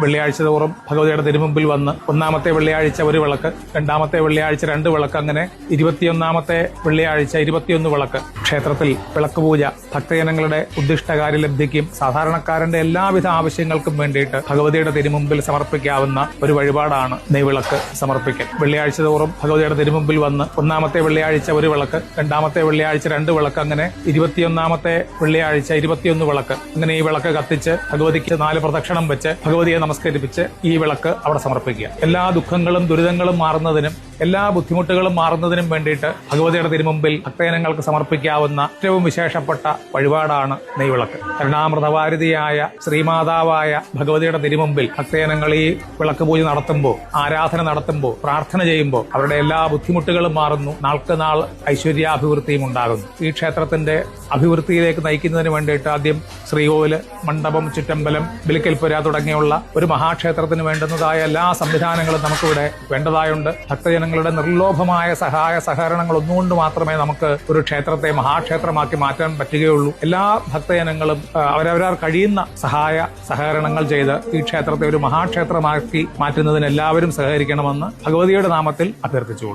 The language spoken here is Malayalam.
വെള്ളിയാഴ്ച തോറും ഭഗവതിയുടെ തിരുമുമ്പിൽ വന്ന് ഒന്നാമത്തെ വെള്ളിയാഴ്ച ഒരു വിളക്ക് രണ്ടാമത്തെ വെള്ളിയാഴ്ച രണ്ട് വിളക്ക് അങ്ങനെ ഇരുപത്തിയൊന്നാമത്തെ വെള്ളിയാഴ്ച ഇരുപത്തിയൊന്ന് വിളക്ക്. ക്ഷേത്രത്തിൽ വിളക്ക് പൂജ ഭക്തജനങ്ങളുടെ ഉദ്ദിഷ്ടകാര്യ ലബ്ധിക്കും സാധാരണക്കാരന്റെ എല്ലാവിധ ആവശ്യങ്ങൾക്കും വേണ്ടിയിട്ട് ഭഗവതിയുടെ തിരുമുമ്പിൽ സമർപ്പിക്കാവുന്ന ഒരു വഴിപാടാണ് നെയ്വിളക്ക് സമർപ്പിക്കൽ. വെള്ളിയാഴ്ച തോറും ഭഗവതിയുടെ തിരുമുമ്പിൽ വന്ന് ഒന്നാമത്തെ വെള്ളിയാഴ്ച ഒരു വിളക്ക് രണ്ടാമത്തെ വെള്ളിയാഴ്ച രണ്ട് വിളക്ക് അങ്ങനെ ഇരുപത്തിയൊന്നാമത്തെ വെള്ളിയാഴ്ച ഇരുപത്തിയൊന്ന് വിളക്ക്. അങ്ങനെ ഈ വിളക്ക് കത്തിച്ച് ഭഗവതിക്ക് നാല് പ്രദക്ഷിണം വെച്ച് ഭഗവതിയെ നമസ്കരിപ്പിച്ച് ഈ വിളക്ക് അവിടെ സമർപ്പിക്കുക. എല്ലാ ദുഃഖങ്ങളും ദുരിതങ്ങളും മാറുന്നതിനും എല്ലാ ബുദ്ധിമുട്ടുകളും മാറുന്നതിനും വേണ്ടിയിട്ട് ഭഗവതിയുടെ തിരുമുമ്പിൽ ഭക്തജനങ്ങൾക്ക് സമർപ്പിക്കാവുന്ന ഏറ്റവും വിശേഷപ്പെട്ട വഴിപാടാണ് നെയ്വിളക്ക്. കരുണാമൃതവാരിതിയായ ശ്രീമാതാവായ ഭഗവതിയുടെ തിരുമുമ്പിൽ ഭക്തജനങ്ങൾ ഈ വിളക്ക് പൂജ നടത്തുമ്പോൾ ആരാധന നടത്തുമ്പോൾ പ്രാർത്ഥന ചെയ്യുമ്പോൾ അവരുടെ എല്ലാ ബുദ്ധിമുട്ടുകളും മാറുന്നു. നാൾക്ക് നാൾ ഐശ്വര്യാഭിവൃദ്ധിയും ഉണ്ടാകുന്നു. ഈ ക്ഷേത്രത്തിന്റെ അഭിവൃദ്ധിയിലേക്ക് നയിക്കുന്നതിന് വേണ്ടിയിട്ട് ആദ്യം ശ്രീകോവിൽ മണ്ഡപം ചുറ്റമ്പലം ബിലിക്കൽപുര തുടങ്ങിയുള്ള ഒരു മഹാക്ഷേത്രത്തിന് വേണ്ടുന്നതായ എല്ലാ സംവിധാനങ്ങളും നമുക്കിവിടെ വേണ്ടതായുണ്ട്. ഭക്തജനങ്ങളുടെ നിർലോഭമായ സഹായ സഹകരണങ്ങൾ ഒന്നുകൊണ്ട് മാത്രമേ നമുക്ക് ഒരു ക്ഷേത്രത്തെ മഹാക്ഷേത്രമാക്കി മാറ്റാൻ പറ്റുകയുള്ളൂ. എല്ലാ ഭക്തജനങ്ങളും അവരവരാർ കഴിയുന്ന സഹായ സഹകരണങ്ങൾ ചെയ്ത് ഈ ക്ഷേത്രത്തെ ഒരു മഹാക്ഷേത്രമാക്കി മാറ്റുന്നതിന് എല്ലാവരും സഹകരിക്കണമെന്ന് ഭഗവതിയുടെ നാമത്തിൽ അഭ്യർത്ഥിച്ചുകൊള്ളു